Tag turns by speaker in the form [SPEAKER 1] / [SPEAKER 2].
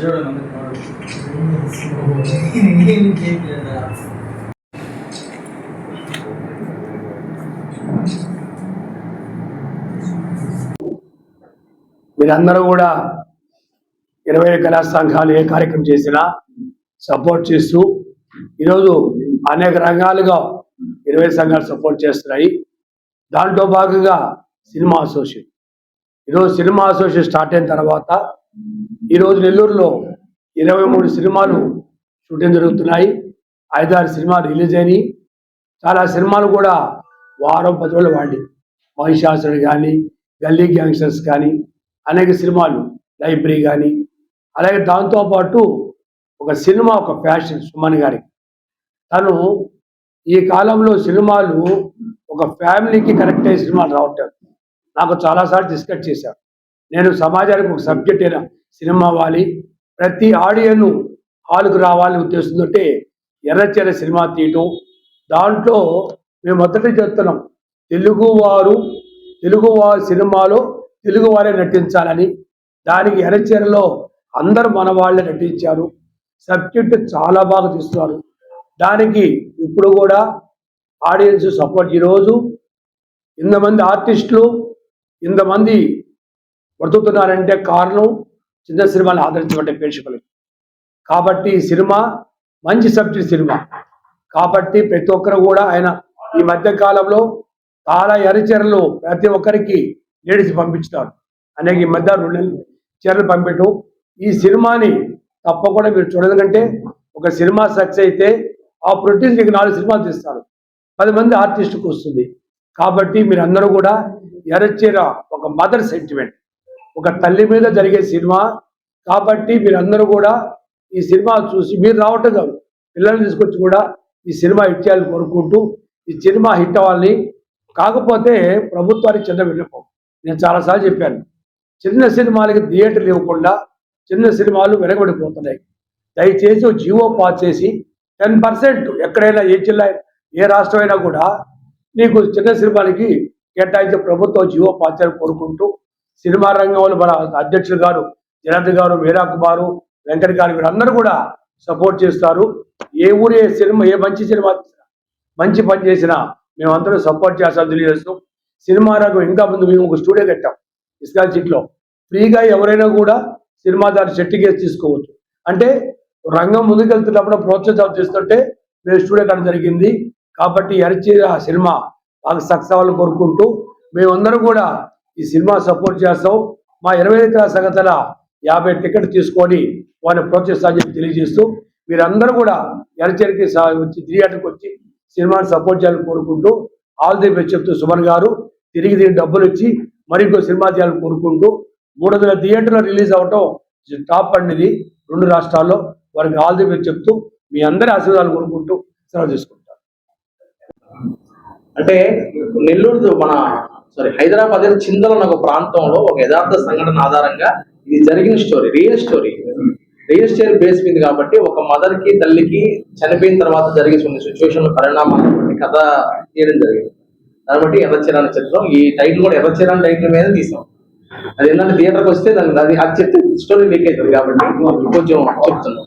[SPEAKER 1] మీరందరూ కూడా ఇరవై కళా సంఘాలు ఏ కార్యక్రమం చేసినా సపోర్ట్ చేస్తూ ఈరోజు అనేక రంగాలుగా ఇరవై సంఘాలు సపోర్ట్ చేస్తున్నాయి. దాంట్లో భాగంగా సినిమా అసోసియేషన్. ఈరోజు సినిమా అసోసియేషన్ స్టార్ట్ అయిన తర్వాత ఈరోజు నెల్లూరులో ఇరవై మూడు సినిమాలు షూటింగ్ జరుగుతున్నాయి. ఐదారు సినిమాలు రిలీజ్ అయినాయి. చాలా సినిమాలు కూడా వారం పది రోజులు వాడి. మహిషాసుడు కానీ గల్లీ గ్యాంగ్స్టర్స్ కానీ అనేక సినిమాలు లైబ్రరీ కానీ అలాగే దాంతోపాటు ఒక సినిమా ఒక ఫ్యాషన్ సుమన్ గారికి తను ఈ కాలంలో సినిమాలు ఒక ఫ్యామిలీకి కనెక్ట్ అయ్యే సినిమాలు రావటం. నాకు చాలాసార్లు డిస్కస్ చేశారు. నేను సమాజానికి ఒక సబ్జెక్ట్ అయిన సినిమా అవ్వాలి ప్రతి ఆడియన్ హాల్కు రావాలని ఉద్దేశంతో ఎర్రచెర సినిమా తీయటం. దాంట్లో మేము మొదటి చెప్తున్నాం తెలుగు వారు తెలుగు వారి సినిమాలో తెలుగు వారే నటించాలని. దానికి ఎర్రచీరలో అందరూ మన వాళ్ళే నటించారు. సబ్జెక్ట్ చాలా బాగా తీస్తున్నారు. దానికి ఇప్పుడు కూడా ఆడియన్స్ సపోర్ట్. ఈరోజు ఇంతమంది ఆర్టిస్టులు ఇంతమంది బ్రతుకుతున్నారంటే కారణం చిన్న సినిమాని ఆదరించబడ్డ ప్రేక్షకులు. కాబట్టి ఈ సినిమా మంచి సబ్జెక్ట్ సినిమా. కాబట్టి ప్రతి ఒక్కరు కూడా ఆయన ఈ మధ్య కాలంలో చాలా ఎరచీరలు ప్రతి ఒక్కరికి లేడీస్ పంపించుతారు అనేక ఈ మధ్య రెండు చీరలు పంపించడం ఈ సినిమాని తప్పకుండా మీరు చూడదంటే ఒక సినిమా సక్సెస్ అయితే ఆ ప్రొడ్యూసర్కి నాలుగు సినిమాలు తీస్తారు పది మంది ఆర్టిస్టుకు వస్తుంది. కాబట్టి మీరందరూ కూడా ఎరచీర ఒక మదర్ సెంటిమెంట్. ఒక తల్లి మీద జరిగే సినిమా కాబట్టి మీరందరూ కూడా ఈ సినిమా చూసి మీరు రావటం కాదు పిల్లల్ని తీసుకొచ్చి కూడా ఈ సినిమా హిట్ చేయాలని కోరుకుంటూ ఈ సినిమా హిట్ అవ్వాలని కాకపోతే ప్రభుత్వానికి చిన్న విన్నపం. నేను చాలాసార్లు చెప్పాను చిన్న సినిమాలకి థియేటర్ ఇవ్వకుండా చిన్న సినిమాలు వెనకబడిపోతున్నాయి. దయచేసి జియో పాస్ చేసి టెన్ పర్సెంట్ ఎక్కడైనా ఏ జిల్లా ఏ రాష్ట్రం అయినా కూడా నీకు చిన్న సినిమాలకి కేటాయించే ప్రభుత్వం జియో పాస్ చేయాలని కోరుకుంటూ సినిమా రంగంలో మన అధ్యక్షులు గారు జనార్దన్ గారు మీరా కుమారు వెంకట గారు వీరందరూ కూడా సపోర్ట్ చేస్తారు. ఏ ఊరు ఏ సినిమా ఏ మంచి సినిమా మంచి పని చేసినా మేమందరూ సపోర్ట్ చేస్తాం తెలియజేస్తూ సినిమా రంగం ఇంకా ముందు మేము ఒక స్టూడియో కట్టాం ఇస్కాల్ సిటీలో. ఫ్రీగా ఎవరైనా కూడా సినిమా దాని సర్టిఫికేట్ తీసుకోవచ్చు. అంటే రంగం ముందుకెళ్తున్నప్పుడు ప్రోత్సాహం చేస్తుంటే మేము స్టూడియో కట్టడం జరిగింది. కాబట్టి ఎరచి ఆ సినిమా బాగా సక్సెస్ అవ్వాలని కోరుకుంటూ మేమందరూ కూడా ఈ సినిమా సపోర్ట్ చేస్తాం. మా ఇరవై ఐదు సంగతల యాభై టికెట్ తీసుకొని వారిని ప్రోత్సహిస్తామని చెప్పి తెలియజేస్తూ మీరందరూ కూడా ఎరచరికి వచ్చి థియేటర్కి వచ్చి సినిమాని సపోర్ట్ చేయాలని కోరుకుంటూ ఆల్ ది బెస్ట్ చెప్తూ సుమన్ గారు. తిరిగి తిరిగి డబ్బులు ఇచ్చి మరింకో సినిమా తీయాలని కోరుకుంటూ మూడు వందల థియేటర్లో రిలీజ్ అవటం టాప్ అనేది రెండు రాష్ట్రాల్లో. వారికి ఆల్ ది బెస్ట్ చెప్తూ మీ అందరి ఆశీర్వాదాలు కోరుకుంటూ సెలవు తీసుకుంటారు
[SPEAKER 2] అంటే నెల్లూరు మన సారీ హైదరాబాద్ చిందల ఒక ప్రాంతంలో ఒక యథార్థ సంఘటన ఆధారంగా ఇది జరిగిన story real story real story base మీద కాబట్టి ఒక మదర్కి తల్లికి చనిపోయిన తర్వాత జరిగే కొన్ని సిచ్యువేషన్ పరిణామాలు కథ తీయడం జరిగింది. దాన్ని బట్టి ఎర్రచీర అనే చిత్రం ఈ టైటిల్ కూడా ఎర్రచీర అనే టైటిల్ మీద తీసాం. అది ఏంటంటే థియేటర్కి వస్తే దాన్ని అది అది చెప్తే స్టోరీ లీక్ అవుతుంది కాబట్టి కొంచెం చెప్తున్నాం.